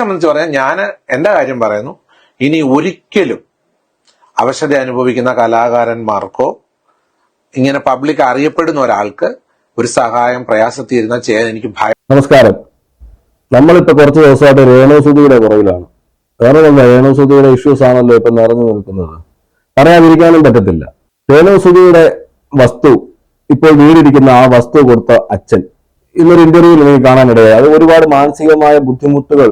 സംബന്ധിച്ച് പറയാൻ ഞാൻ എന്റെ കാര്യം പറയുന്നു. ഇനി ഒരിക്കലും അവശത അനുഭവിക്കുന്ന കലാകാരന്മാർക്കോ ഇങ്ങനെ പബ്ലിക് അറിയപ്പെടുന്ന ഒരാൾക്ക് ഒരു സഹായം പ്രയാസത്തിരുന്ന ചെയ്യാൻ എനിക്ക് ഭയം. നമസ്കാരം. നമ്മളിപ്പോ കുറച്ച് ദിവസമായിട്ട് രേണുസുതിയുടെ പുറകിലാണ്. വേറെ എന്താ രേണുസുതിയുടെ ഇഷ്യൂസ് ആണല്ലോ ഇപ്പൊ നിറഞ്ഞു നിൽക്കുന്നത്. പറയാതിരിക്കാനും പറ്റത്തില്ല. രേണുസുതിയുടെ വസ്തു ഇപ്പോൾ വീടിരിക്കുന്ന ആ വസ്തു കൊടുത്ത അച്ഛൻ. ഇന്നൊരു ഇന്റർവ്യൂവിൽ എനിക്ക് കാണാനിടയായി. അത് ഒരുപാട് മാനസികമായ ബുദ്ധിമുട്ടുകൾ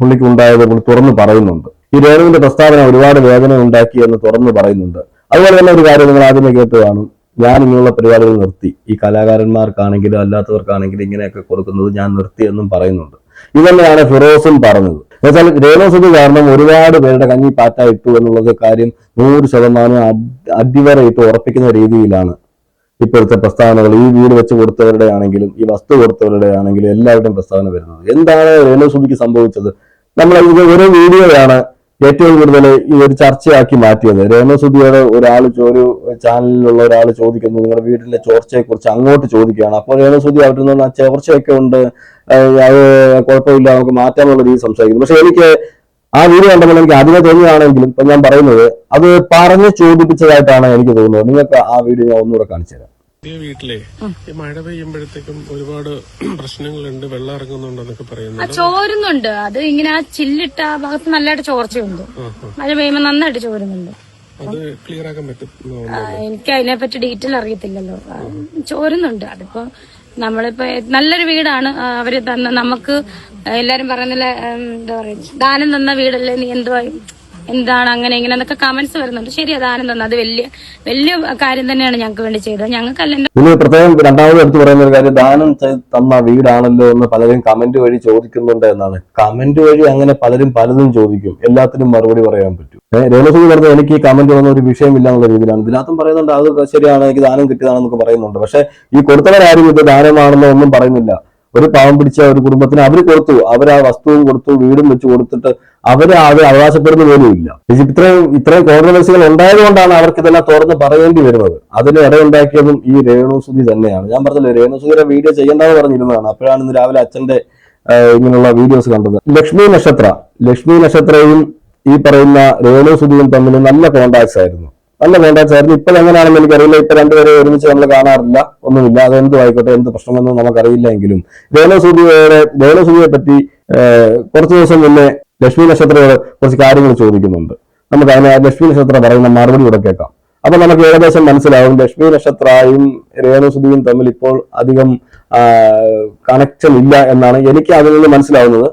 പുള്ളിക്ക് ഉണ്ടായത് പുള്ളി തുറന്നു പറയുന്നുണ്ട്. ഈ രേണുവിന്റെ പ്രസ്താവന ഒരുപാട് വേദന ഉണ്ടാക്കി എന്ന് തുറന്നു പറയുന്നുണ്ട്. അതുപോലെ തന്നെ ഒരു കാര്യം നിങ്ങൾ ആദ്യമേ കേട്ട് കാണും. ഞാൻ ഇങ്ങനെയുള്ള പരിപാടികൾ നിർത്തി. ഈ കലാകാരന്മാർക്കാണെങ്കിലും അല്ലാത്തവർക്കാണെങ്കിലും ഇങ്ങനെയൊക്കെ കൊടുക്കുന്നത് ഞാൻ നിർത്തി എന്നും പറയുന്നുണ്ട്. ഇതന്നെയാണ് ഫിറോസും പറഞ്ഞത്. എന്നുവെച്ചാൽ രേണുസത് കാരണം ഒരുപാട് പേരുടെ കഞ്ഞി പാറ്റ ഇട്ടു എന്നുള്ളത് കാര്യം നൂറ് ശതമാനം അടി- അടിവരയിട്ട് ഉറപ്പിക്കുന്ന രീതിയിലാണ് ഇപ്പോഴത്തെ പ്രസ്താവനകൾ. ഈ വീട് വെച്ച് കൊടുത്തവരുടെ ആണെങ്കിലും ഈ വസ്തു കൊടുത്തവരുടെ ആണെങ്കിലും എല്ലാവരുടെയും പ്രസ്താവന വരുന്നത്. എന്താണ് രേണുസുതിക്ക് സംഭവിച്ചത്? നമ്മൾ ഇത് ഒരു വീഡിയോയാണ് ഏറ്റവും കൂടുതൽ ഒരു ചർച്ചയാക്കി മാറ്റിയത്. രേണുസുതിയോട് ഒരാൾ ഒരു ചാനലിലുള്ള ഒരാൾ ചോദിക്കുന്നു നിങ്ങളുടെ വീടിന്റെ ചോർച്ചയെ കുറിച്ച് അങ്ങോട്ട് ചോദിക്കുകയാണ്. അപ്പോൾ രേണുസുതി അവരിൽ നിന്ന് ആ ചോർച്ചയൊക്കെ ഉണ്ട് അത് കുഴപ്പമില്ല നമുക്ക് മാറ്റാമെന്നുള്ള രീതി സംസാരിക്കുന്നു. പക്ഷെ എനിക്ക് ആ വീഡിയോ കണ്ടപ്പോൾ എനിക്ക് അതിനെ തോന്നിയാണെങ്കിലും ഇപ്പൊ ഞാൻ പറയുന്നത് അത് പറഞ്ഞ് ചോദിപ്പിച്ചതായിട്ടാണ് എനിക്ക് തോന്നുന്നത്. നിങ്ങൾക്ക് ആ വീഡിയോ ഞാൻ ഒന്നുകൂടെ കാണിച്ചു തരാം പുതിയ വീട്ടിലെ ഈ മഴ പെയ്യുമ്പോഴത്തേക്കും ഒരുപാട് പ്രശ്നങ്ങളുണ്ട്. വെള്ളം ഇറങ്ങുന്നുണ്ടെന്നൊക്കെ ആ പറയുന്നുണ്ട് ചോരുന്നുണ്ട്. അത് ഇങ്ങനെ ആ ചില്ലിട്ട ആ ഭാഗത്ത് നല്ലതായിട്ട് ചോർച്ചയുണ്ട്. മഴ പെയ്യുമ്പോ നന്നായിട്ട് ചോരുന്നുണ്ട്. അത് ക്ലിയർ ആക്കാൻ പറ്റും ആ, അതിനെ പറ്റി ഡീറ്റെയിൽ അറിയത്തില്ലല്ലോ. ചോരുന്നുണ്ട്. അതിപ്പോ നമ്മളിപ്പോ നല്ലൊരു വീടാണ്. അവർ തന്ന നമുക്ക് എല്ലാരും പറയുന്നില്ല എന്താ പറയാ ദാനം തന്ന വീടല്ലേ നീ എന്തുവാ എന്താണ് അങ്ങനെ ഇങ്ങനെ എന്നൊക്കെ കമന്റ്സ് വരുന്നുണ്ട്. ശരി ദാനം ആനന്ദം. അത് വലിയ വലിയ കാര്യം തന്നെയാണ് ഞങ്ങൾക്ക് വേണ്ടി ചെയ്തത്. ഞങ്ങൾക്ക് അല്ലെങ്കിൽ ഇതിന് പ്രത്യേകം രണ്ടാമത് എടുത്തു പറയുന്ന ഒരു കാര്യം ദാനം തന്ന വീടാണല്ലോ എന്ന് പലരും കമന്റ് വഴി ചോദിക്കുന്നുണ്ട് എന്നാണ്. കമന്റ് വഴി അങ്ങനെ പലരും പലതും ചോദിക്കും. എല്ലാത്തിനും മറുപടി പറയാൻ പറ്റും. രേണുസുഖി പറഞ്ഞത് എനിക്ക് ഈ കമന്റ് വന്ന ഒരു വിഷയമില്ല എന്നുള്ള രീതിയിലാണ്. ഇതിനകത്തും പറയുന്നുണ്ട് അത് ശരിയാണ് എനിക്ക് ദാനം കിട്ടിയതാണെന്നൊക്കെ പറയുന്നുണ്ട്. പക്ഷെ ഈ കൊടുത്തവരാരും ഇത് ദാനമാണെന്നോ ഒന്നും പറയുന്നില്ല. ഒരു പാവം പിടിച്ച ഒരു കുടുംബത്തിന് അവർ കൊടുത്തു. അവർ ആ വസ്തുവും കൊടുത്തു വീടും വെച്ച് കൊടുത്തിട്ട് അവർ അത് അവകാശപ്പെടുന്ന പോലും ഇല്ല. ഇത്രയും ഇത്രയും കോൺട്രവേഴ്സികൾ ഉണ്ടായതുകൊണ്ടാണ് അവർക്ക് ഇതെല്ലാം തുറന്ന് പറയേണ്ടി വരുന്നത്. അതിന് ഇടയുണ്ടാക്കിയതും ഈ രേണുസുതി തന്നെയാണ്. ഞാൻ പറഞ്ഞില്ലേ രേണുസുതിയുടെ വീഡിയോ ചെയ്യേണ്ടെന്ന് പറഞ്ഞിരുന്നതാണ്. അപ്പോഴാണ് ഇന്ന് രാവിലെ അച്ഛന്റെ ഇങ്ങനെയുള്ള വീഡിയോസ് കണ്ടത്. ലക്ഷ്മി നക്ഷത്ര. ലക്ഷ്മി നക്ഷത്രയും ഈ പറയുന്ന രേണുസുതിയും തമ്മിൽ നല്ല കോണ്ടാക്ട്സ് ആയിരുന്നു. നല്ല വേണ്ട ചേർന്ന് ഇപ്പോൾ എങ്ങനെയാണെന്ന് എനിക്കറിയില്ല. ഇപ്പൊ രണ്ടുപേരെ ഒരുമിച്ച് നമ്മൾ കാണാറില്ല. ഒന്നുമില്ല. അത് എന്തും ആയിക്കോട്ടെ എന്ത് പ്രശ്നമെന്ന് നമുക്കറിയില്ല എങ്കിലും. രേണുസുതിയുടെ രേണുസുതിയെ പറ്റി കുറച്ചു ദിവസം മുന്നേ ലക്ഷ്മി നക്ഷത്രയോട് കുറച്ച് കാര്യങ്ങൾ ചോദിക്കുന്നുണ്ട്. നമുക്ക് അതിനെ ലക്ഷ്മി നക്ഷത്ര പറയുന്ന മറുപടി കൂടെ കേൾക്കാം. അപ്പൊ നമുക്ക് ഏകദേശം മനസ്സിലാവും ലക്ഷ്മി നക്ഷത്രയും രേണുസുതിയും തമ്മിൽ ഇപ്പോൾ അധികം കണക്ഷൻ ഇല്ല എന്നാണ് എനിക്ക് അതിൽ നിന്ന് മനസ്സിലാവുന്നത്.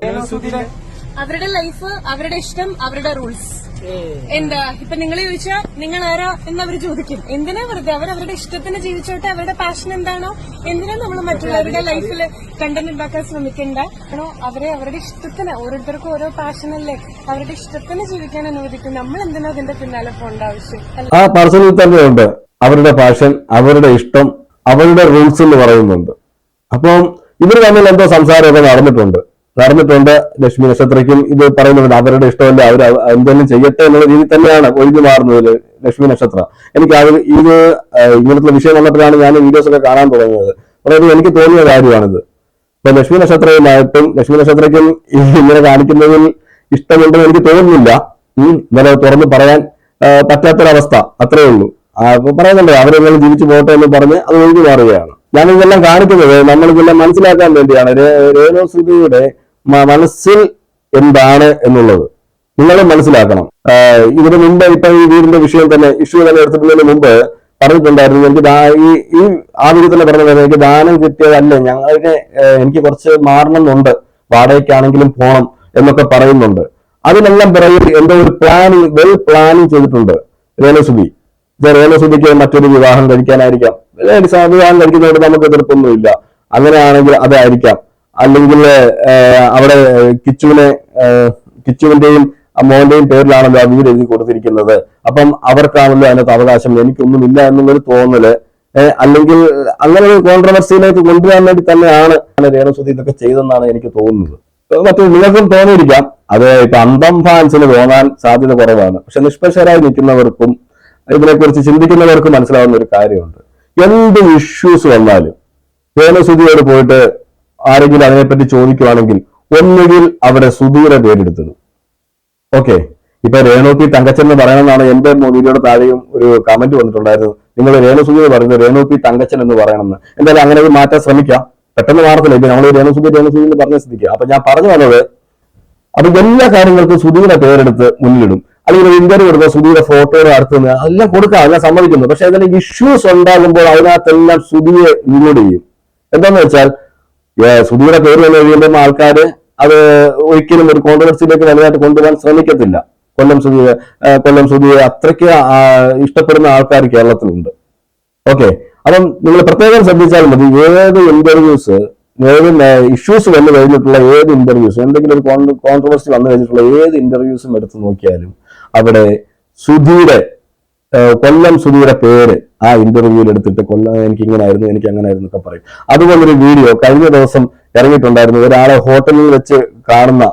അവരുടെ ലൈഫ് അവരുടെ ഇഷ്ടം അവരുടെ റൂൾസ് എന്താ ഇപ്പൊ നിങ്ങൾ ചോദിച്ചാൽ നിങ്ങൾ ആരാ എന്ന് അവർ ചോദിക്കും. എന്തിനാ വെറുതെ? അവർ അവരുടെ ഇഷ്ടത്തിന് ജീവിച്ചോട്ടെ അവരുടെ പാഷൻ എന്താണോ എന്തിനാ നമ്മൾ മറ്റുള്ളവരുടെ ലൈഫിൽ കണ്ടന്റ് ഉണ്ടാക്കാൻ ശ്രമിക്കണ്ട? ആണോ? അവരെ അവരുടെ ഇഷ്ടത്തിന് ഓരോരുത്തർക്കും ഓരോ പാഷനല്ലേ അവരുടെ ഇഷ്ടത്തിന് ജീവിക്കാൻ അനുവദിക്കും. നമ്മൾ എന്തിനാ അതിന്റെ പിന്നാലെ പോകേണ്ട ആവശ്യം? ആ പാർസലിൽ അവരുടെ പാഷൻ അവരുടെ ഇഷ്ടം അവരുടെ റൂൾസ് എന്ന് പറയുന്നുണ്ട്. അപ്പം ഇവർ തമ്മിൽ എന്തോ സംസാരമൊക്കെ നടന്നിട്ടുണ്ട്. നടന്നിട്ടുണ്ട്. ലക്ഷ്മി നക്ഷത്രയ്ക്കും ഇത് പറയുന്നുണ്ട് അവരുടെ ഇഷ്ടമല്ല? അവർ എന്തെങ്കിലും ചെയ്യട്ടെ എന്നുള്ള രീതി തന്നെയാണ് ഒഴിഞ്ഞു മാറുന്നത് ലക്ഷ്മി നക്ഷത്ര. എനിക്ക് അത് ഇത് ഇങ്ങനത്തെ വിഷയം വന്നപ്പോഴാണ് ഞാൻ വീഡിയോസ് ഒക്കെ കാണാൻ തുടങ്ങിയത്. അതായത് എനിക്ക് തോന്നിയ കാര്യമാണിത്. ഇപ്പൊ ലക്ഷ്മി നക്ഷത്രമായിട്ടും ലക്ഷ്മി നക്ഷത്രയ്ക്കും ഇങ്ങനെ കാണിക്കുന്നതിൽ ഇഷ്ടമുണ്ടെന്ന് എനിക്ക് തോന്നുന്നില്ല. ഇന്നലെ തുറന്ന് പറയാൻ പറ്റാത്തൊരവസ്ഥ. അത്രേ ഉള്ളൂ. പറയുന്നുണ്ട് അവരെങ്ങനെ ജീവിച്ചു പോകട്ടെ എന്ന് പറഞ്ഞ് അത് ഒഴിഞ്ഞു മാറുകയാണ്. ഞാനിതെല്ലാം കാണിക്കുന്നത് നമ്മളിതെല്ലാം മനസ്സിലാക്കാൻ വേണ്ടിയാണ്. രേണു മ- മനസ്സിൽ എന്താണ് എന്നുള്ളത് നിങ്ങളെ മനസ്സിലാക്കണം. ഇതിനു മുമ്പ് ഇപ്പൊ ഈ വീടിന്റെ വിഷയം തന്നെ ഇഷ്യൂ തന്നെ എടുത്തിട്ടുള്ളതിന് മുമ്പ് പറഞ്ഞിട്ടുണ്ടായിരുന്നു. എനിക്ക് ഈ ഈ ആ വീട്ടിൽ തന്നെ പറഞ്ഞത് എനിക്ക് ദാനം കിട്ടിയതല്ല ഞങ്ങൾക്ക് എനിക്ക് കുറച്ച് മാറണമെന്നുണ്ട്. വാടകയ്ക്കാണെങ്കിലും പോണം എന്നൊക്കെ പറയുന്നുണ്ട്. അതിനെല്ലാം പിറകിൽ എന്തോ ഒരു പ്ലാനിങ് വെൽ പ്ലാനിങ് ചെയ്തിട്ടുണ്ട് രേണസുബി രേണസുബിക്ക് മറ്റൊരു വിവാഹം കഴിക്കാനായിരിക്കാം. വിവാഹം കഴിക്കുന്നതോട് നമുക്ക് എതിർപ്പൊന്നുമില്ല. അങ്ങനെയാണെങ്കിൽ അതായിരിക്കാം. അല്ലെങ്കിൽ അവിടെ കിച്ചുവിനെ കിച്ചുവിന്റെയും അമ്മോന്റെയും മോന്റെയും പേരിലാണല്ലോ ആ വീട് എഴുതി കൊടുത്തിരിക്കുന്നത്. അപ്പം അവർക്കാണല്ലോ അതിനകത്ത് അവകാശം. എനിക്കൊന്നുമില്ല എന്നുള്ളൊരു തോന്നൽ. അല്ലെങ്കിൽ അങ്ങനെ ഒരു കോൺട്രവേഴ്സിയിലേക്ക് കൊണ്ടുവരാൻ വേണ്ടി തന്നെയാണ് രേണുസുതി ഇതൊക്കെ ചെയ്തെന്നാണ് എനിക്ക് തോന്നുന്നത്. മറ്റു നിങ്ങൾക്കും തോന്നിയിരിക്കാം. അത് ഇപ്പൊ അന്തം ഫാൻസിന് തോന്നാൻ സാധ്യത കുറവാണ്. പക്ഷെ നിഷ്പക്ഷരായി നിൽക്കുന്നവർക്കും ഇതിനെക്കുറിച്ച് ചിന്തിക്കുന്നവർക്കും മനസ്സിലാവുന്ന ഒരു കാര്യമുണ്ട്. എന്ത് ഇഷ്യൂസ് വന്നാലും രേണുസുതിയോട് പോയിട്ട് ആരെങ്കിലും അതിനെപ്പറ്റി ചോദിക്കുവാണെങ്കിൽ ഒന്നുകിൽ അവിടെ സുധീര പേരെടുത്തിടും. ഓക്കെ ഇപ്പൊ രേണു പി തങ്കച്ചൻ എന്ന് പറയണമെന്നാണ് എന്റെ വീഡിയോയുടെ താഴെയും ഒരു കമന്റ് വന്നിട്ടുണ്ടായിരുന്നു നിങ്ങൾ രേണു സുധീർ പറയുന്നത് രേണു പി തങ്കച്ചൻ എന്ന് പറയണമെന്ന്. എന്തായാലും അങ്ങനെ ഒരു മാറ്റാൻ ശ്രമിക്കാം. പെട്ടെന്ന് മാറത്തില്ല. ഇപ്പൊ നമ്മൾ രേണു സുധീർ രേണു സുധീർ എന്ന് പറഞ്ഞ സ്ഥിതിക്ക് അപ്പൊ ഞാൻ പറഞ്ഞു വന്നത് അപ്പൊ എല്ലാ കാര്യങ്ങൾക്കും സുധീരെ പേരെടുത്ത് മുന്നിലിടും. അല്ലെങ്കിൽ ഇന്റർവ്യൂ എടുക്കുക സുധീരെ ഫോട്ടോയുടെ അടുത്ത് അതെല്ലാം കൊടുക്കാം എല്ലാം സമ്മതിക്കുന്നു. പക്ഷെ അതിന് ഇഷ്യൂസ് ഉണ്ടാകുമ്പോൾ അതിനകത്തെല്ലാം സുധിയെ ഇൻക്ലൂഡ് ചെയ്യും. എന്താന്ന് വെച്ചാൽ സുധിയുടെ പേര് തന്നെ കഴിയുമ്പോൾ ആൾക്കാർ അത് ഒരിക്കലും ഒരു കോൺട്രവേഴ്സിയിലേക്ക് വലുതായിട്ട് കൊണ്ടുപോകാൻ ശ്രമിക്കത്തില്ല. കൊല്ലം സുധിയെ കൊല്ലം സുധിയെ അത്രയ്ക്ക് ഇഷ്ടപ്പെടുന്ന ആൾക്കാർ കേരളത്തിലുണ്ട്. ഓക്കെ. അപ്പം നിങ്ങൾ പ്രത്യേകം ശ്രദ്ധിച്ചാൽ മതി ഏത് ഇന്റർവ്യൂസ് ഏത് ഇഷ്യൂസ് വന്നു കഴിഞ്ഞിട്ടുള്ള ഏത് ഇന്റർവ്യൂസ് എന്തെങ്കിലും ഒരു കോൺട്രവേഴ്സി വന്നു കഴിഞ്ഞിട്ടുള്ള ഏത് ഇന്റർവ്യൂസും എടുത്തു നോക്കിയാലും അവിടെ ഏഹ് കൊല്ലം സുധിയുടെ പേര് ആ ഇന്റർവ്യൂവിൽ എടുത്തിട്ട് കൊല്ലം എനിക്ക് ഇങ്ങനെ ആയിരുന്നു എനിക്ക് അങ്ങനെ ആയിരുന്നു ഒക്കെ പറയും. അതുപോലൊരു വീഡിയോ കഴിഞ്ഞ ദിവസം ഇറങ്ങിയിട്ടുണ്ടായിരുന്നു. ഒരാളെ ഹോട്ടലിൽ വെച്ച് കാണുന്ന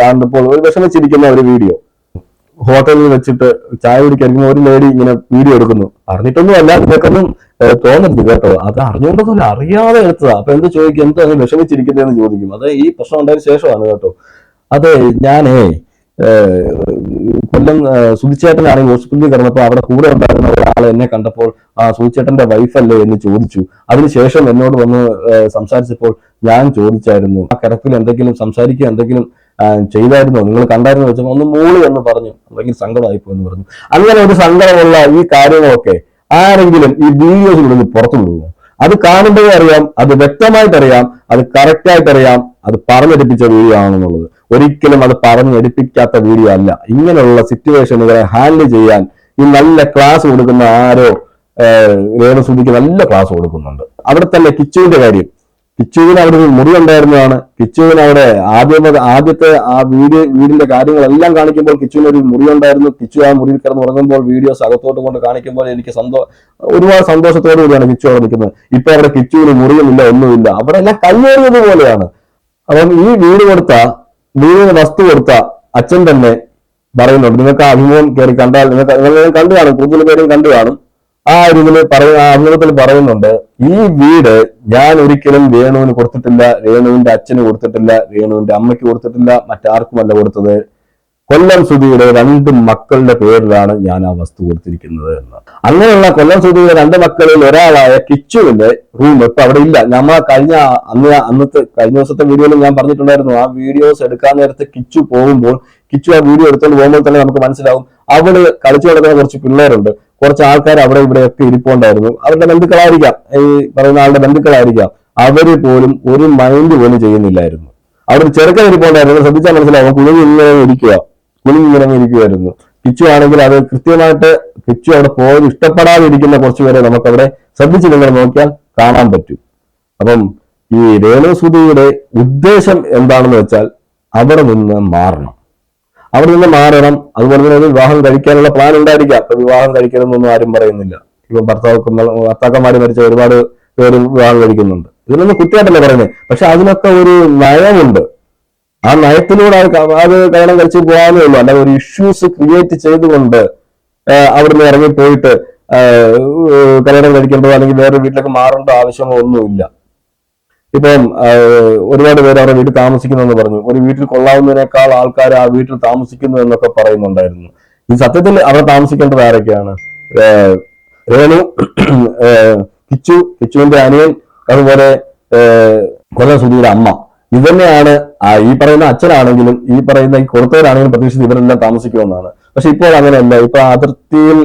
കാണുമ്പോൾ ഒരു വിഷമിച്ചിരിക്കുന്ന ഒരു വീഡിയോ. ഹോട്ടലിൽ വെച്ചിട്ട് ചായ കുടിക്കുന്ന ഒരു ലേഡി ഇങ്ങനെ വീഡിയോ എടുക്കുന്നു. അറിഞ്ഞിട്ടൊന്നും അല്ല നിനക്കൊന്നും തോന്നരുത് കേട്ടോ. അത് അറിഞ്ഞുകൊണ്ടൊന്നുമില്ല അറിയാതെ എടുത്തതാ. അപ്പൊ എന്ത് ചോദിക്കും? എന്ത് വിഷമിച്ചിരിക്കുന്നതെന്ന് ചോദിക്കും. അത് ഈ പ്രശ്നം ഉണ്ടായതിനു ശേഷമാണ് കേട്ടോ. അതെ ഞാനേ കൊല്ലം സുധിച്ചേട്ടനാണെങ്കിൽ ഹോസ്പിറ്റലിൽ കിടന്നപ്പോൾ അവിടെ കൂടെ ഉണ്ടായിരുന്ന ഒരാൾ എന്നെ കണ്ടപ്പോൾ ആ സുധിച്ചേട്ടന്റെ വൈഫല്ലേ എന്ന് ചോദിച്ചു. അതിനുശേഷം എന്നോട് വന്ന് സംസാരിച്ചപ്പോൾ ഞാൻ ചോദിച്ചായിരുന്നു ആ കിടപ്പിൽ എന്തെങ്കിലും സംസാരിക്കുക എന്തെങ്കിലും ചെയ്തായിരുന്നോ? നിങ്ങൾ കണ്ടായിരുന്നു? വെച്ചപ്പോൾ ഒന്ന് മൂളി എന്ന് പറഞ്ഞു. അല്ലെങ്കിൽ സങ്കടമായിപ്പോ എന്ന് പറഞ്ഞു. അങ്ങനെ ഒരു സങ്കടമുള്ള ഈ കാര്യങ്ങളൊക്കെ ആരെങ്കിലും ഈ വീഡിയോസ് കൊടുത്ത് പുറത്തു വിടുമോ അത് കാണുമ്പോഴേ അറിയാം അത് വ്യക്തമായിട്ട് അറിയാം അത് കറക്റ്റ് ആയിട്ട് അറിയാം അത് പറഞ്ഞെടുപ്പിച്ച വീഡിയോ ആണെന്നുള്ളത് ഒരിക്കലും അത് പറഞ്ഞെടുപ്പിക്കാത്ത വീഡിയോ അല്ല ഇങ്ങനെയുള്ള സിറ്റുവേഷനുകളെ ഹാൻഡിൽ ചെയ്യാൻ ഈ നല്ല ക്ലാസ് കൊടുക്കുന്ന ആരോ ഏഹ്, രേണു സുധിക്ക് നല്ല ക്ലാസ് കൊടുക്കുന്നുണ്ട്. അവിടെ തന്നെ കിച്ചുവിന്റെ കാര്യം. കിച്ചുവിന് അവിടെ ഒരു മുറി ഉണ്ടായിരുന്നതാണ്. കിച്ചുവിന് അവിടെ ആദ്യം ആദ്യത്തെ ആ വീട് വീടിന്റെ കാര്യങ്ങളെല്ലാം കാണിക്കുമ്പോൾ കിച്ചുവിന് ഒരു മുറി ഉണ്ടായിരുന്നു. കിച്ചു ആ മുറിയിൽ കിടന്ന് ഉറങ്ങുമ്പോൾ വീഡിയോസ് അകത്തോട്ട് കൊണ്ട് കാണിക്കുമ്പോൾ എനിക്ക് സന്തോ ഒരുപാട് സന്തോഷത്തോടു കൂടിയാണ് കിച്ചു അവിടെ നിൽക്കുന്നത്. ഇപ്പൊ അവിടെ കിച്ചുവിന് മുറിയുമില്ല ഒന്നുമില്ല. അവിടെ എല്ലാം കയ്യേറിയത് പോലെയാണ്. അപ്പം ഈ വീട് കൊടുത്ത വീടിന് വസ്തു കൊടുത്ത അച്ഛൻ തന്നെ പറയുന്നുണ്ട് നിങ്ങൾക്ക് ആ അഭിമുഖം കയറി കണ്ടാൽ നിങ്ങൾക്ക് നിങ്ങൾ കണ്ടു കാണും കൂടുതൽ പേരും കണ്ടു കാണും. ആ ഒരു ഇതിൽ പറയ ആ അഭിമുഖത്തിൽ പറയുന്നുണ്ട് ഈ വീട് ഞാൻ ഒരിക്കലും രേണുവിന് കൊടുത്തിട്ടില്ല രേണുവിന്റെ അച്ഛന് കൊടുത്തിട്ടില്ല രേണുവിന്റെ അമ്മയ്ക്ക് കൊടുത്തിട്ടില്ല മറ്റാർക്കുമല്ല കൊടുത്തത്. കൊല്ലം സുധിയുടെ രണ്ട് മക്കളുടെ പേരിലാണ് ഞാൻ ആ വസ്തു കൊടുത്തിരിക്കുന്നത് എന്ന്. അങ്ങനെയുള്ള കൊല്ലം സുധിയുടെ രണ്ട് മക്കളിൽ ഒരാളായ കിച്ചുവിന്റെ റൂം ഇപ്പൊ അവിടെ ഇല്ല. നമ്മ കഴിഞ്ഞ അന്ന് അന്നത്തെ കഴിഞ്ഞ ദിവസത്തെ വീഡിയോയിൽ ഞാൻ പറഞ്ഞിട്ടുണ്ടായിരുന്നു ആ വീഡിയോസ് എടുക്കാൻ നേരത്തെ കിച്ചു പോകുമ്പോൾ കിച്ചു ആ വീഡിയോ എടുത്തുകൊണ്ട് പോകുമ്പോൾ തന്നെ നമുക്ക് മനസ്സിലാവും അവിടെ കളിച്ചു നടക്കുന്ന കുറച്ച് പിള്ളേരുണ്ട്. കുറച്ച് ആൾക്കാർ അവിടെ ഇവിടെയൊക്കെ ഇരിപ്പുണ്ടായിരുന്നു. അവരുടെ ബന്ധുക്കളായിരിക്കാം. ഈ പറയുന്ന ആളുടെ ബന്ധുക്കളായിരിക്കാം. അവർ പോലും ഒരു മൈൻഡ് പോലും ചെയ്യുന്നില്ലായിരുന്നു. അവിടെ ചെറുക്കൻ ഇരിപ്പുണ്ടായിരുന്നു. ശ്രദ്ധിച്ചാൽ മനസ്സിലാവും. കുളിഞ്ഞ് ഇങ്ങനെ ഇരിക്കുക കുളിഞ്ഞ് ഇങ്ങനെ ഇരിക്കുമായിരുന്നു പിച്ചു ആണെങ്കിൽ അത് കൃത്യമായിട്ട് പിച്ചു അവിടെ പോയത് ഇഷ്ടപ്പെടാതിരിക്കുന്ന കുറച്ച് പേരെ നമുക്കവിടെ ശ്രദ്ധിച്ച് നിങ്ങൾ നോക്കിയാൽ കാണാൻ പറ്റും. അപ്പം ഈ രേണുസുതിയുടെ ഉദ്ദേശം എന്താണെന്ന് വെച്ചാൽ അവിടെ നിന്ന് മാറണം. അവിടെ നിന്ന് മാറണം. അതുപോലെ തന്നെ വിവാഹം കഴിക്കാനുള്ള പ്ലാൻ ഉണ്ടായിരിക്കാം. ഇപ്പൊ വിവാഹം കഴിക്കണമെന്നൊന്നും ആരും പറയുന്നില്ല. ഇപ്പൊ ഭർത്താവ് ഭർത്താക്കന്മാര് മരിച്ച ഒരുപാട് പേര് വിവാഹം കഴിക്കുന്നുണ്ട്. ഇതിനൊന്നും കുറ്റമായിട്ടല്ല പറയുന്നത്. പക്ഷെ അതിനൊക്കെ ഒരു നയമുണ്ട്. ആ നയത്തിലൂടെ അത് കല്യാണം കഴിച്ച് പോകാനേ ഉള്ളൂ. അല്ലാതെ ഒരു ഇഷ്യൂസ് ക്രിയേറ്റ് ചെയ്തുകൊണ്ട് അവിടുന്ന് ഇറങ്ങിപ്പോയിട്ട് പോയിട്ട് കല്യാണം കഴിക്കേണ്ടതോ അല്ലെങ്കിൽ വേറെ വീട്ടിലേക്ക് മാറേണ്ട ആവശ്യമോ ഒന്നുമില്ല. ഇപ്പം ഒരുപാട് പേര് അവരുടെ വീട്ടിൽ താമസിക്കുന്നെന്ന് പറഞ്ഞു. ഒരു വീട്ടിൽ കൊള്ളാവുന്നതിനേക്കാൾ ആൾക്കാർ ആ വീട്ടിൽ താമസിക്കുന്നു എന്നൊക്കെ പറയുന്നുണ്ടായിരുന്നു. ഈ സത്യത്തിൽ അവിടെ താമസിക്കേണ്ടത് ആരൊക്കെയാണ്? രേണു കിച്ചു കിച്ചുവിന്റെ അനിയൻ അതുപോലെ കൊല്ല സുധിയുടെ അമ്മ. ഇത് തന്നെയാണ് ഈ പറയുന്ന അച്ഛനാണെങ്കിലും ഈ പറയുന്ന ഈ കൊടുത്തവരാണെങ്കിലും പ്രതീക്ഷിച്ച് ഇവരെല്ലാം താമസിക്കുമെന്നാണ്. പക്ഷെ ഇപ്പോൾ അങ്ങനെയല്ല. ഇപ്പൊ അതിർത്തിയിൽ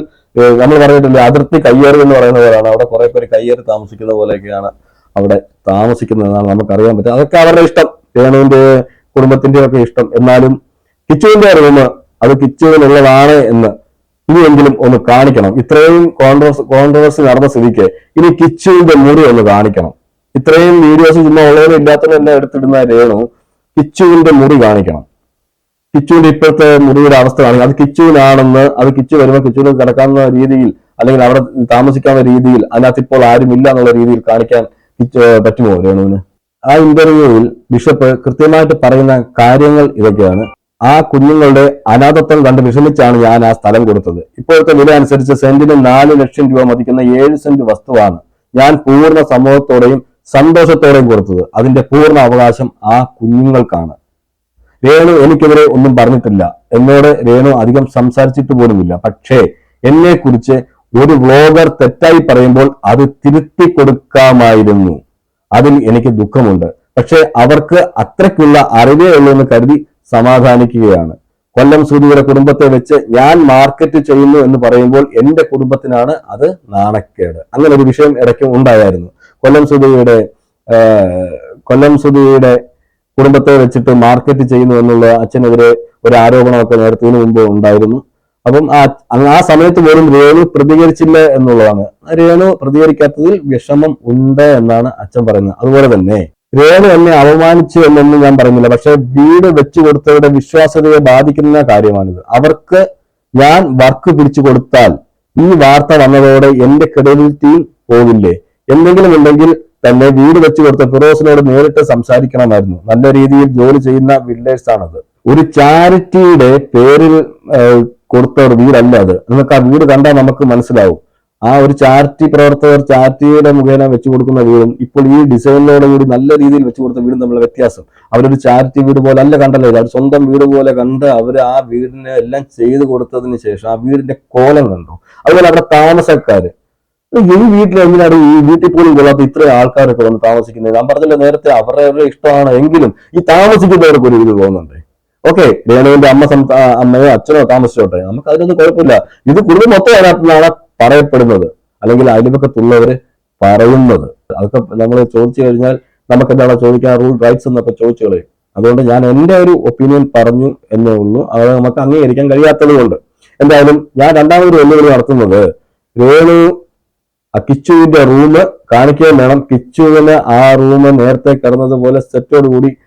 നമ്മൾ പറഞ്ഞിട്ടില്ലേ അതിർത്തി കയ്യേറി എന്ന് പറയുന്ന പോലെയാണ്. അവിടെ കുറെ പേര് കയ്യേറി താമസിക്കുന്ന പോലെയൊക്കെയാണ്. അവിടെ താമസിക്കുന്നതെന്നാണ് നമുക്കറിയാൻ പറ്റുന്നത് അതൊക്കെ അവരുടെ ഇഷ്ടം. രേണുവിന്റെ കുടുംബത്തിന്റെ ഒക്കെ ഇഷ്ടം. എന്നാലും കിച്ചുവിന്റെ റൂം അത് കിച്ചുവിനുള്ളതാണ് എന്ന് ഇനിയെങ്കിലും ഒന്ന് കാണിക്കണം. ഇത്രയും കോൺട്രവേഴ്സ് കോൺട്രവേഴ്സി നടന്ന സ്ഥിതിക്ക് ഇനി കിച്ചുവിന്റെ മുറി ഒന്ന് കാണിക്കണം. ഇത്രയും വീഡിയോസ് ചുമ്മാ ഉള്ളവരും ഇല്ലാത്തവരും എല്ലാം എടുത്തിടുന്ന രേണു കിച്ചുവിന്റെ മുറി കാണിക്കണം. കിച്ചുവിന്റെ ഇപ്പോഴത്തെ മുറിയുടെ അവസ്ഥ കാണിക്കണം. അത് കിച്ചുവിനാണെന്ന് അത് കിച്ചു വരുമ്പോൾ കിച്ചുവിന് കിടക്കാവുന്ന രീതിയിൽ അല്ലെങ്കിൽ അവിടെ താമസിക്കാവുന്ന രീതിയിൽ അതിനകത്ത് ഇപ്പോൾ ആരുമില്ല എന്നുള്ള രീതിയിൽ കാണിക്കാൻ പറ്റുമോ രേണുവിന്? ആ ഇന്റർവ്യൂവിൽ ബിഷപ്പ് കൃത്യമായിട്ട് പറയുന്ന കാര്യങ്ങൾ ഇതൊക്കെയാണ്. ആ കുഞ്ഞുങ്ങളുടെ അനാഥത്വം കണ്ട് വിഷമിച്ചാണ് ഞാൻ ആ സ്ഥലം കൊടുത്തത്. ഇപ്പോഴത്തെ വില അനുസരിച്ച് സെന്റിന് നാല് ലക്ഷം രൂപ മതിക്കുന്ന ഏഴ് സെന്റ് വസ്തുവാണ് ഞാൻ പൂർണ സമൂഹത്തോടെയും സന്തോഷത്തോടെയും കൊടുത്തത്. അതിന്റെ പൂർണ അവകാശം ആ കുഞ്ഞുങ്ങൾക്കാണ്. രേണു എനിക്കെതിരെ ഒന്നും പറഞ്ഞിട്ടില്ല. എന്നോട് രേണു അധികം സംസാരിച്ചിട്ട് പോലുമില്ല. പക്ഷേ എന്നെ കുറിച്ച് ഒരു വ്ലോഗർ തെറ്റായി പറയുമ്പോൾ അത് തിരുത്തി കൊടുക്കാമായിരുന്നു അതിൽ എനിക്ക് ദുഃഖമുണ്ട്. പക്ഷേ അവർക്ക് അത്രയ്ക്കുള്ള അറിവേ ഉള്ളൂ എന്ന് കരുതി സമാധാനിക്കുകയാണ്. കൊല്ലം സൂര്യയുടെ കുടുംബത്തെ വെച്ച് ഞാൻ മാർക്കറ്റ് ചെയ്യുന്നു എന്ന് പറയുമ്പോൾ എന്റെ കുടുംബത്തിനാണ് അത് നാണക്കേട്. അങ്ങനെ ഒരു വിഷയം ഇടയ്ക്ക് ഉണ്ടായിരുന്നു. കൊല്ലം സുധിയുടെ കൊല്ലം സുധിയുടെ കുടുംബത്തെ വെച്ചിട്ട് മാർക്കറ്റ് ചെയ്യുന്നു എന്നുള്ള അച്ഛനെതിരെ ഒരു ആരോപണമൊക്കെ നേരത്തിന് മുമ്പ് ഉണ്ടായിരുന്നു. അപ്പം ആ ആ സമയത്ത് പോലും രേണു പ്രതികരിച്ചില്ല എന്നുള്ളതാണ്. രേണു പ്രതികരിക്കാത്തതിൽ വിഷമം ഉണ്ട് എന്നാണ് അച്ഛൻ പറയുന്നത്. അതുപോലെ തന്നെ രേണു എന്നെ അവമാനിച്ചു എന്നൊന്നും ഞാൻ പറഞ്ഞില്ല പക്ഷെ വീട് വെച്ചു കൊടുത്തവരുടെ വിശ്വാസ്യതയെ ബാധിക്കുന്ന കാര്യമാണിത്. അവർക്ക് ഞാൻ വർക്ക് പിടിച്ചു കൊടുത്താൽ ഈ വാർത്ത വന്നതോടെ എന്റെ ക്രെഡിബിലിറ്റിയും പോകില്ലേ? എന്തെങ്കിലും ഉണ്ടെങ്കിൽ തന്നെ വീട് വെച്ചു കൊടുത്ത ഫിറോസിനോട് നേരിട്ട് സംസാരിക്കണമായിരുന്നു. നല്ല രീതിയിൽ ജോലി ചെയ്യുന്ന വില്ലേഴ്സ് ആണത്. ഒരു ചാരിറ്റിയുടെ പേരിൽ കൊടുത്ത ഒരു വീടല്ല അത്. നിങ്ങൾക്ക് ആ വീട് കണ്ടാൽ നമുക്ക് മനസ്സിലാവും. ആ ഒരു ചാരിറ്റി പ്രവർത്തകർ ചാരിറ്റിയുടെ മുഖേന വെച്ചു കൊടുക്കുന്ന വീടും ഇപ്പോൾ ഈ ഡിസൈനിനോട് കൂടി നല്ല രീതിയിൽ വെച്ചു കൊടുത്ത വീടും തമ്മിലുള്ള വ്യത്യാസം. അവരൊരു ചാരിറ്റി വീട് പോലെ അല്ല കണ്ടല്ലോ അവർ സ്വന്തം വീട് പോലെ കണ്ട് അവർ ആ വീടിനെ എല്ലാം ചെയ്തു കൊടുത്തതിന് ശേഷം ആ വീടിന്റെ കോലം കണ്ടു. അതുപോലെ അവിടെ താമസക്കാര്. ഈ വീട്ടിൽ എങ്ങനെയാണ് ഈ വീട്ടിൽ പോലും കൊള്ളാത്ത ഇത്രയും ആൾക്കാരൊക്കെ വന്ന് താമസിക്കുന്നത്? ഞാൻ പറഞ്ഞില്ല നേരത്തെ അവരുടെ ഇഷ്ടമാണ് എങ്കിലും ഈ താമസിക്കുന്നവർക്ക് ഒരു ഇത് തോന്നുന്നുണ്ട്? ഓക്കെ രേണുവിന്റെ അമ്മ അമ്മയോ അച്ഛനോ താമസിച്ചോട്ടെ. നമുക്ക് അതിനൊന്നും കുഴപ്പമില്ല. ഇത് കുടുംബം മൊത്തം അതിനകത്തുനിന്നാണ് പറയപ്പെടുന്നത്. അല്ലെങ്കിൽ അയൽപക്കത്തുള്ളവര് പറയുന്നത്. അതൊക്കെ നമ്മൾ ചോദിച്ചു കഴിഞ്ഞാൽ നമുക്ക് എന്താണ് ചോദിക്കാൻ റൂൾ റൈറ്റ്സ് എന്നൊക്കെ ചോദിച്ചു കളയും അതുകൊണ്ട് ഞാൻ എന്റെ ഒരു ഒപ്പീനിയൻ പറഞ്ഞു എന്നേ ഉള്ളൂ. അത് നമുക്ക് അംഗീകരിക്കാൻ കഴിയാത്തത് കൊണ്ട്. എന്തായാലും ഞാൻ രണ്ടാമതൊരു വെല്ലുവിളി നടത്തുന്നത് രേണു കിച്ചുവിന്റെ റൂം കാണിക്കുകയും വേണം. കിച്ചുവിന് ആ റൂം നേരത്തെ കിടന്നതുപോലെ സെറ്റോട് കൂടി ആ,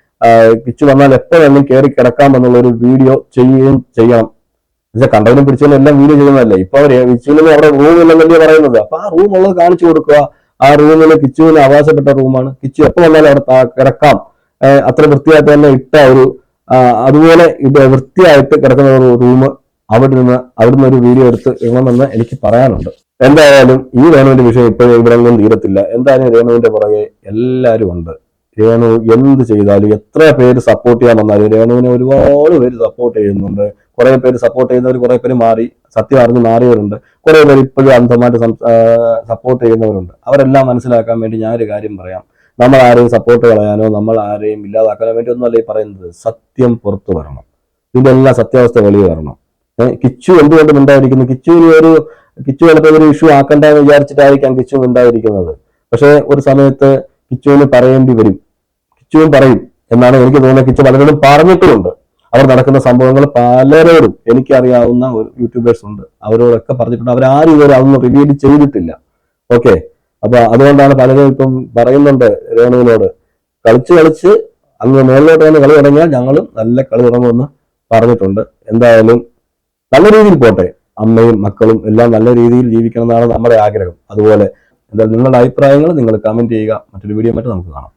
കിച്ചു വന്നാൽ എപ്പോഴെങ്കിലും കയറി കിടക്കാം എന്നുള്ള ഒരു വീഡിയോ ചെയ്യുകയും ചെയ്യണം. എന്നുവെച്ചാൽ കണ്ടവനും പിടിച്ചവനും എല്ലാം വീഡിയോ ചെയ്യുന്നതല്ലേ? ഇപ്പൊ അവർ കിച്ചുവിന് അവിടെ റൂം ഇല്ലെന്നല്ലേ പറയുന്നത്. അപ്പൊ ആ റൂം ഉള്ളത് കാണിച്ചു കൊടുക്കുക. ആ റൂമിൽ കിച്ചുവിന് അവകാശപ്പെട്ട റൂമാണ് കിച്ചു എപ്പോ വന്നാലും അവിടെ കിടക്കാം. അത്ര വൃത്തിയായിട്ട് തന്നെ ഇട്ട ഒരു അതുപോലെ വൃത്തിയായിട്ട് കിടക്കുന്ന ഒരു റൂം അവിടെ നിന്ന് അവിടുന്ന് ഒരു വീഡിയോ എടുത്ത് ഇടണമെന്ന് എനിക്ക് പറയാനുണ്ട്. എന്തായാലും ഈ വേണുവിന്റെ വിഷയം ഇപ്പോഴും ഇവിടെ ഒന്നും തീരത്തില്ല. എന്തായാലും രേണുവിന്റെ പുറകെ എല്ലാവരും ഉണ്ട്. രേണു എന്ത് ചെയ്താലും എത്ര പേര് സപ്പോർട്ട് ചെയ്യാൻ വന്നാലും രേണുവിനെ ഒരുപാട് പേര് സപ്പോർട്ട് ചെയ്യുന്നുണ്ട്. കുറെ പേര് സപ്പോർട്ട് ചെയ്യുന്നവർ കുറെ പേര് മാറി സത്യം അറിഞ്ഞ് മാറിയവരുണ്ട്. കുറെ പേര് ഇപ്പോഴും അന്ധമായിട്ട് സപ്പോർട്ട് ചെയ്യുന്നവരുണ്ട്. അവരെല്ലാം മനസ്സിലാക്കാൻ വേണ്ടി ഞാനൊരു കാര്യം പറയാം. നമ്മൾ ആരെയും സപ്പോർട്ട് കളയാനോ നമ്മൾ ആരെയും ഇല്ലാതാക്കാനോ വേണ്ടി ഒന്നുമല്ല ഈ പറയുന്നത്. സത്യം പുറത്തു വരണം. ഇതിന്റെ എല്ലാ സത്യാവസ്ഥ വെളിയിൽ വരണം. കിച്ചു എന്തുകൊണ്ട് ഉണ്ടായിരിക്കുന്നു കിച്ചുവിന് ഒരു കിച്ചു ചിലപ്പോൾ ഒരു ഇഷ്യൂ ആക്കണ്ടെന്ന് വിചാരിച്ചിട്ടായിരിക്കാം കിച്ചു ഉണ്ടായിരിക്കുന്നത് പക്ഷെ ഒരു സമയത്ത് കിച്ചുവിന് പറയേണ്ടി വരും. കിച്ചുവും പറയും എന്നാണ് എനിക്ക് തോന്നുന്നത്. കിച്ചു പലരോടും പറഞ്ഞിട്ടുമുണ്ട്. അവർ നടക്കുന്ന സംഭവങ്ങൾ പലരോടും എനിക്കറിയാവുന്ന ഒരു യൂട്യൂബേഴ്സ് ഉണ്ട്. അവരോടൊക്കെ പറഞ്ഞിട്ടുണ്ട്. അവരാരും ഇതുവരെ അതൊന്നും റിവീൽ ചെയ്തിട്ടില്ല. ഓക്കെ അപ്പൊ അതുകൊണ്ടാണ് പലരും ഇപ്പം പറയുന്നുണ്ട് രേണുവിനോട്. കളിച്ച് കളിച്ച് അന്ന് മേളിലോട്ട് തന്നെ കളി തുടങ്ങിയാൽ ഞങ്ങളും നല്ല കളി തുടങ്ങുമെന്ന് പറഞ്ഞിട്ടുണ്ട്. എന്തായാലും നല്ല രീതിയിൽ പോട്ടെ. അമ്മയും മക്കളും എല്ലാം നല്ല രീതിയിൽ ജീവിക്കണം എന്നാണ് നമ്മുടെ ആഗ്രഹം. അതുപോലെ എന്തായാലും നിങ്ങളുടെ അഭിപ്രായങ്ങൾ നിങ്ങൾ കമന്റ് ചെയ്യുക. മറ്റൊരു വീഡിയോ മറ്റും നമുക്ക് കാണാം.